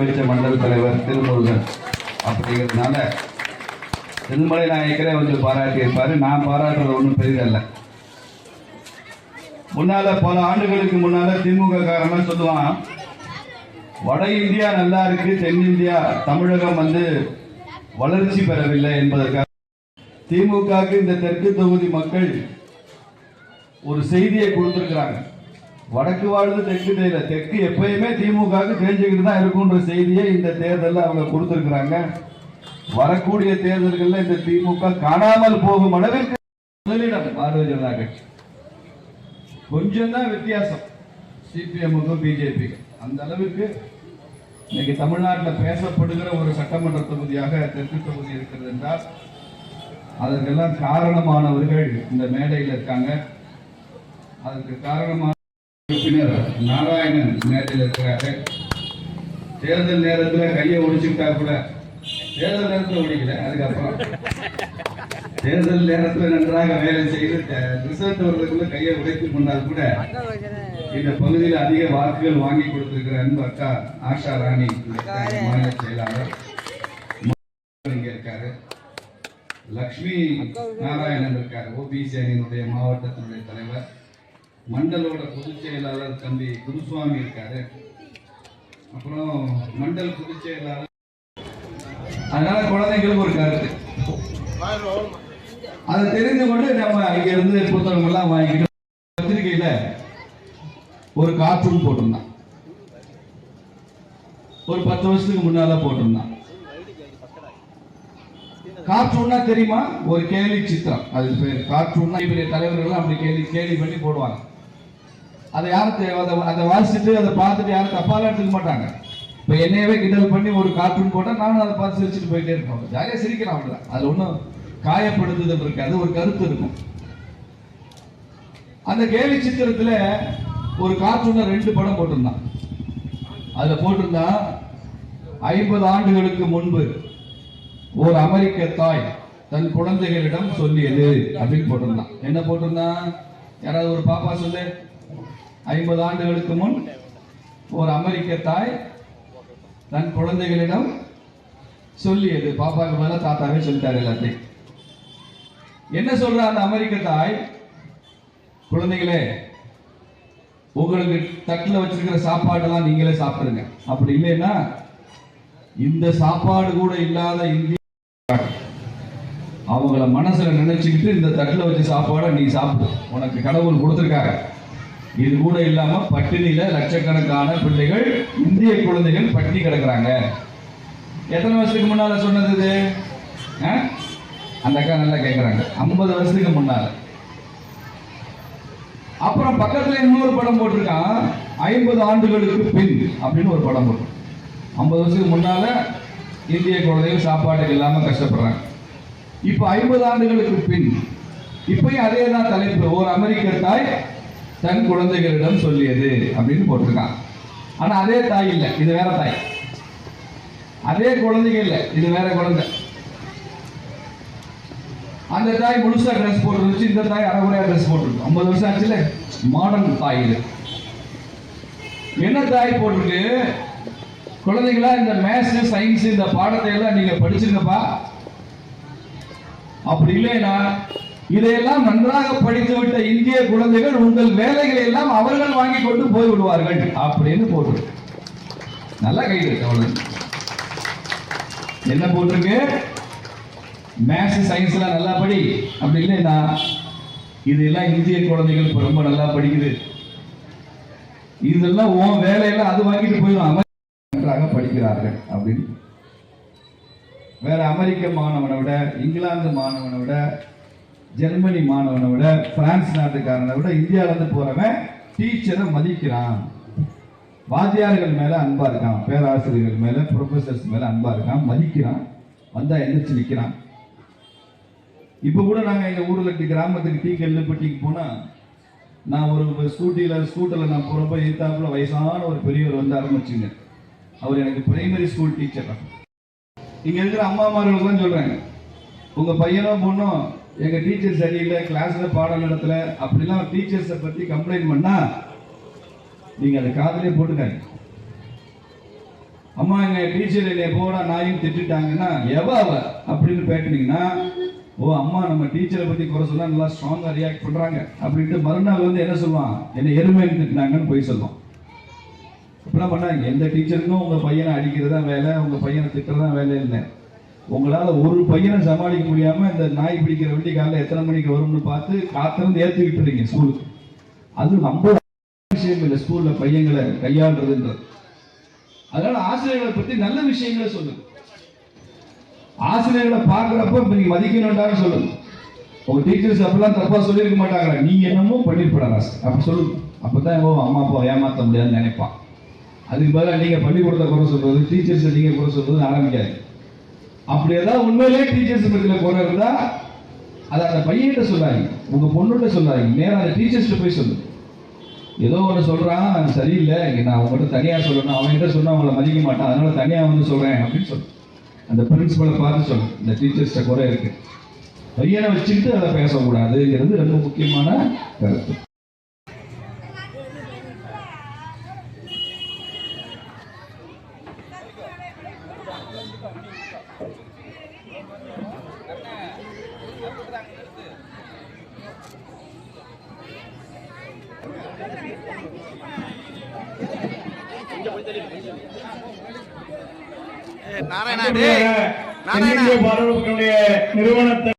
வச்ச மண்டல தலைவர் திருமுருகன். அப்படிங்கிறதுனால திருமலை நாயக்கரே வந்து பாராட்டியிருப்பாரு. நான் பாராட்டுறது ஒன்றும் பெரியதல்ல முன்னால பல ஆண்டுகளுக்கு முன்னால திமுக காரணம் சொல்லுவான். வட இந்தியா நல்லா இருக்கு தென்னிந்தியா தமிழகம் வந்து வளர்ச்சி பெறவில்லை என்பதற்காக திமுகவுக்கு இந்த தெற்கு தொகுதி மக்கள் ஒரு செய்தியை கொடுத்திருக்கிறாங்க. வடக்கு வாழ்ந்து தெற்கு தெரியல தெற்கு எப்பயுமே திமுகவுக்கு தெரிஞ்சுக்கிட்டு தான் இருக்குன்ற செய்தியை இந்த தேர்தலில் அவங்க கொடுத்துருக்குறாங்க. வரக்கூடிய தேர்தல்களில் இந்த திமுக காணாமல் போகும் அளவிற்கு முதலிடம் பாரதிய ஜனதா கட்சி. கொஞ்சம் தான் வித்தியாசம். சிபிஎம்முக்கும் பிஜேபிக்கும் அந்த அளவுக்கு இன்னைக்கு தமிழ்நாட்டில் பேசப்படுகிற ஒரு சட்டமன்ற தொகுதியாக தெற்கு தொகுதி இருக்கிறது என்றால் அதற்கெல்லாம் காரணமானவர்கள் இந்த மேடையில் இருக்காங்க. அதற்கு காரணமான உறுப்பினர் நாராயணன் மேடையில் இருக்கிறாரு தேர்தல் நேரத்தில் கையை ஒடிச்சுக்கிட்டா கூட தேர்தல் நேரத்தில் ஒடிக்கல அதுக்கப்புறம். தேர்தல் நேரத்தில் நன்றாக வேலை செய்து ரிசல்ட் வர்றதுக்குள்ள கையை உடைத்து கொண்டால் கூட இந்த பகுதியில் அதிக வாக்குகள் வாங்கி கொடுத்திருக்கிற அன்பு அக்கா ஆஷா ராணி மாநில செயலாளர். இங்க இருக்காரு. லக்ஷ்மி நாராயணன் இருக்காரு. ஓபிசி அணியினுடைய மாவட்டத்தினுடைய தலைவர். மண்டலோட பொதுச் செயலாளர் தம்பி குருசுவாமி இருக்காரு. அப்புறம் மண்டல் பொதுச் செயலாளர். அதனால குழந்தைங்களுக்கு ஒரு கருத்து. அதை தெரிந்து கொண்டு நம்ம இங்க இருந்து புத்தகம் எல்லாம் வாங்கிக்கிட்டு பத்திரிகையில ஒரு கார்ட்டூன் போட்டிருந்தான். ஒரு பத்து வருஷத்துக்கு முன்னால போட்டிருந்தான். கார்ட்டூன்னா தெரியுமா? ஒரு கேலி சித்திரம். அது பேர். கார்ட்டூன்னா பெரிய தலைவர்கள் அப்படி கேலி கேலி பண்ணி போடுவாங்க. அதை யாரும் அதை அதை வாசிச்சுட்டு அதை பார்த்துட்டு யாரும் தப்பாலாம் எடுத்துக்க மாட்டாங்க. இப்போ என்னையவே கிண்டல் பண்ணி ஒரு கார்ட்டூன் போட்டால் நானும் அதை பார்த்து சிரிச்சுட்டு போயிட்டே இருப்போம் ஜாலியாக சிரிக்கிறோம் அவங்கள அது ஒன்றும் காயப்படுத்துதல் இருக்காது ஒரு கருத்து இருக்கும். அந்த கேலி சித்திரத்தில் ஒரு கார்ட்டூன்ல ரெண்டு படம் போட்டிருந்தான். அதில் போட்டிருந்தான் ஐம்பது ஆண்டுகளுக்கு முன்பு ஒரு அமெரிக்க தாய் தன் குழந்தைகளிடம் சொல்லியது அப்படின்னு போட்டிருந்தான். என்ன போட்டிருந்தான்? யாராவது ஒரு பாப்பா சொல்லு. ஐம்பது ஆண்டுகளுக்கு முன் ஒரு அமெரிக்க தாய் தன் குழந்தைகளிடம் சொல்லியது. பாப்பாக்கு மேல தாத்தாவே சொல்லிட்டாரு எல்லாத்தையும். என்ன சொல்ற அந்த அமெரிக்க தாய்? குழந்தைகளே உங்களுக்கு தட்டில் வச்சிருக்கிற சாப்பாடெல்லாம் நீங்களே சாப்பிடுங்க. அப்படி இல்லைன்னா இந்த சாப்பாடு கூட இல்லாத இந்திய அவங்கள மனசுல நினைச்சுக்கிட்டு இந்த தட்டில் வச்ச சாப்பாடை நீ சாப்பிடு. உனக்கு கடவுள் கொடுத்துருக்காங்க இது கூட இல்லாம பட்டினியில லட்சக்கணக்கான பிள்ளைகள் இந்திய குழந்தைகள் பட்டினி கிடக்குறாங்க. எத்தனை வருஷத்துக்கு முன்னால சொன்னது இது? ஆ? அந்த அக்கா நல்லா கேட்குறாங்க ஐம்பது வருஷத்துக்கு முன்னால. அப்புறம் பக்கத்துல இன்னொரு படம் போட்டிருக்கான். ஐம்பது ஆண்டுகளுக்கு பின் அப்படின்னு ஒரு படம் போட்டு. ஐம்பது வருஷத்துக்கு முன்னால இந்திய குழந்தைகள் சாப்பாட்டுக்கு இல்லாம கஷ்டப்படுறாங்க. இப்போ ஐம்பது ஆண்டுகளுக்கு பின் இப்பயும் அதே தான் தலைப்பு. ஒரு அமெரிக்க தாய் தன் குழந்தைகளிடம் சொல்லியது அப்படின்னு போட்டிருக்கான். ஆனா அதே தாய் இல்லை இது வேற தாய். அதே குழந்தைங்க இல்லை இது வேற குழந்தை. அந்த தாய் முழுசா ட்ரெஸ் போட்டுருந்துச்சு இந்த தாய் அரைகுறையா ட்ரெஸ் போட்டுருக்கு. ஐம்பது வருஷம் ஆச்சுல மாடர்ன் தாய் இது. என்ன தாய் போட்டிருக்கு? குழந்தைங்களா இந்த மேத்ஸ் சயின்ஸ் இந்த பாடத்தை எல்லாம் நீங்க படிச்சிருங்கப்பா. அப்படி இல்லைன்னா இதையெல்லாம் நன்றாக படித்து விட்ட இந்திய குழந்தைகள் உங்கள் வேலைகளை எல்லாம் அவர்கள் வாங்கி கொண்டு போய்விடுவார்கள் அப்படின்னு போட்டு. நல்லா கையில் இருக்கு என்ன போட்டிருக்கு? மேத்ஸ் சயின்ஸ்லாம் நல்லா படி. அப்படி இல்லைன்னா இதெல்லாம் இந்திய குழந்தைகள் இப்போ ரொம்ப நல்லா படிக்குது. இதெல்லாம் உன் வேலையெல்லாம் அது வாங்கிட்டு போயிடும். நன்றாக படிக்கிறார்கள் அப்படின்னு. வேற அமெரிக்க மாணவனை விட இங்கிலாந்து மாணவனை விட ஜெர்மனி மாணவனை விட பிரான்ஸ் நாட்டுக்காரனை விட இந்தியாவிலேருந்து இருந்து போறவன் டீச்சரை மதிக்கிறான். வாத்தியார்கள் மேல அன்பா இருக்கான் பேராசிரியர்கள் மேல ப்ரொஃபசர்ஸ் மேல அன்பா இருக்கான் மதிக்கிறான். வந்தா எந்திரிச்சு நிற்கிறான் இப்போ கூட நாங்கள் எங்கள் ஊரில் இருக்க கிராமத்துக்கு டீ கல்லுப்பட்டிக்கு போனால் நான் ஒரு ஸ்கூட்டியில் ஸ்கூட்டரில் நான் போகிறப்ப எதிர்த்தாப்புல வயசான ஒரு பெரியவர் வந்து ஆரம்பிச்சுங்க. அவர் எனக்கு பிரைமரி ஸ்கூல் டீச்சர் தான் இங்கே இருக்கிற தான் சொல்கிறாங்க உங்கள் பையனும் பொண்ணும் எங்கள் டீச்சர் சரியில்லை கிளாஸில் பாடம் நடத்தல அப்படிலாம் டீச்சர்ஸை பற்றி கம்ப்ளைண்ட் பண்ணால் நீங்கள் அதை காதலே போட்டுக்காங்க அம்மா எங்க டீச்சர் என்னை போடா நாயும் திட்டுட்டாங்கன்னா எவ அவ அப்படின்னு பேட்டினீங்கன்னா ஓ அம்மா நம்ம டீச்சரை பத்தி குறை சொன்னா நல்லா ஸ்ட்ராங்கா ரியாக்ட் பண்றாங்க அப்படின்ட்டு மறுநாள் வந்து என்ன சொல்லுவான்? என்ன எருமைன்னு திட்டினாங்கன்னு போய் சொல்லுவோம் இப்படிலாம் பண்ணாங்க எந்த டீச்சருக்கும் உங்க பையனை அடிக்கிறது தான் வேலை உங்க பையனை திட்டுறது தான் வேலை இல்லை. உங்களால ஒரு பையனை சமாளிக்க முடியாம இந்த நாய் பிடிக்கிற வண்டி காலைல எத்தனை மணிக்கு வரும்னு பார்த்து காத்திருந்து ஏற்றிக்கிட்டு இருக்கீங்க ஸ்கூலுக்கு. அது நம்ம விஷயம் இல்லை ஸ்கூல்ல பையங்களை கையாளுறதுன்றது. அதனால ஆசிரியர்களை பத்தி நல்ல விஷயங்களை சொல்லுங்க ஆசிரியர்களை பார்க்குறப்ப இப்ப நீங்க மதிக்கணும்டான்னு சொல்லுங்க உங்க டீச்சர்ஸ் அப்படிலாம் தப்பா சொல்லியிருக்க மாட்டாங்க நீ என்னமோ பண்ணிருப்படா அப்படி சொல்லுங்க அப்பதான் ஓ அம்மா அப்பா ஏமாத்த முடியாதுன்னு நினைப்பான். அதுக்கு பதிலாக நீங்க பள்ளிக்கூடத்தை குறை சொல்கிறது டீச்சர்ஸை நீங்க குறை சொல்கிறது ஆரம்பிக்காது அப்படி ஏதாவது உண்மையிலேயே டீச்சர்ஸ் பத்தில குறை இருந்தா அதை அந்த பையன்கிட்ட சொல்லாதீங்க. உங்க பொண்ணுகிட்ட சொல்லாதீங்க. நேராக அந்த டீச்சர்ஸ்கிட்ட போய் சொல்லு. ஏதோ ஒன்று சொல்றான் அது சரியில்லை. இங்கே நான் அவங்ககிட்ட தனியாக சொல்லணும். அவன்கிட்ட சொன்னால் அவங்கள மதிக்க மாட்டான். அதனால தனியாக வந்து சொல்றேன் அப்படின்னு சொல்லு. அந்த பிரின்சிபலை பார்த்து சொல்லு. இந்த டீச்சர்ஸ்ட்ட குறை இருக்கு. பையனை வச்சுக்கிட்டு அதை பேசக்கூடாதுங்கிறது ரொம்ப முக்கியமான கருத்து. நாராயணா நாராயணா. நிறுவனத்தை